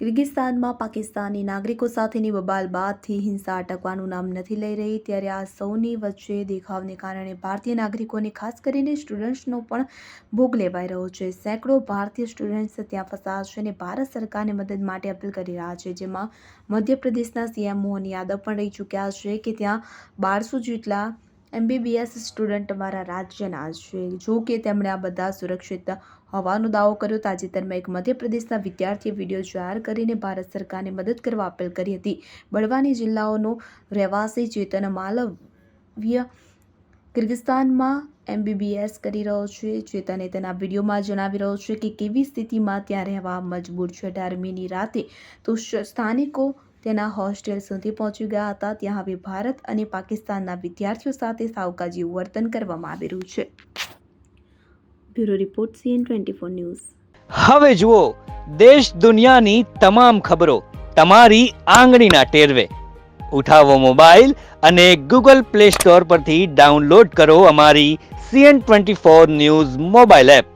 કિર્ગિસ્તાનમાં પાકિસ્તાની નાગરિકો સાથેની બબાલ બાદથી હિંસા અટકવાનું નામ નથી લઈ રહી, ત્યારે આ સૌની વચ્ચે દેખાવને કારણે ભારતીય નાગરિકોને ખાસ કરીને સ્ટુડન્ટ્સનો પણ ભોગ લેવાઈ રહ્યો છે. સેંકડો ભારતીય સ્ટુડન્ટ્સ ત્યાં ફસાયા છે અને ભારત સરકારને મદદ માટે અપીલ કરી રહ્યા છે, જેમાં મધ્યપ્રદેશના સીએમ મોહન યાદવ પણ રહી ચૂક્યા છે કે ત્યાં બારસો જેટલા એમબીબીએસ સ્ટુડન્ટ મારા રાજ્યના છે. જો કે તેમણે આ બધા સુરક્ષિત હોવાનો દાવો કર્યો, તાજેતરમાં એક મધ્યપ્રદેશના વિદ્યાર્થીએ વીડિયો જાહેર કરીને ભારત સરકારને મદદ કરવા અપીલ કરી હતી. બળવાની જિલ્લાઓનો રહેવાસી ચેતન માલવ્ય કિર્ગિસ્તાનમાં એમબીબીએસ કરી રહ્યો છે. ચેતને તેના વિડીયોમાં જણાવી રહ્યો છે કે કેવી સ્થિતિમાં ત્યાં રહેવા મજબૂર છે. અઢારમીની રાતે તો સ્થાનિકો તેના હોસ્ટેલ સુધી પહોંચી ગયા હતા. ત્યાં હવે ભારત અને પાકિસ્તાનના વિદ્યાર્થીઓ સાથે સાવકા વર્તન કરવામાં આવી રહ્યું છે. Bureau report CN twenty four news. હવે જુઓ, દેશ દુનિયાની તમામ ખબરો તમારી આંગળીના ટેરવે. ઉઠાવો મોબાઈલ અને ગૂગલ પ્લે સ્ટોર પરથી ડાઉનલોડ કરો અમારી CN twenty four news mobile app.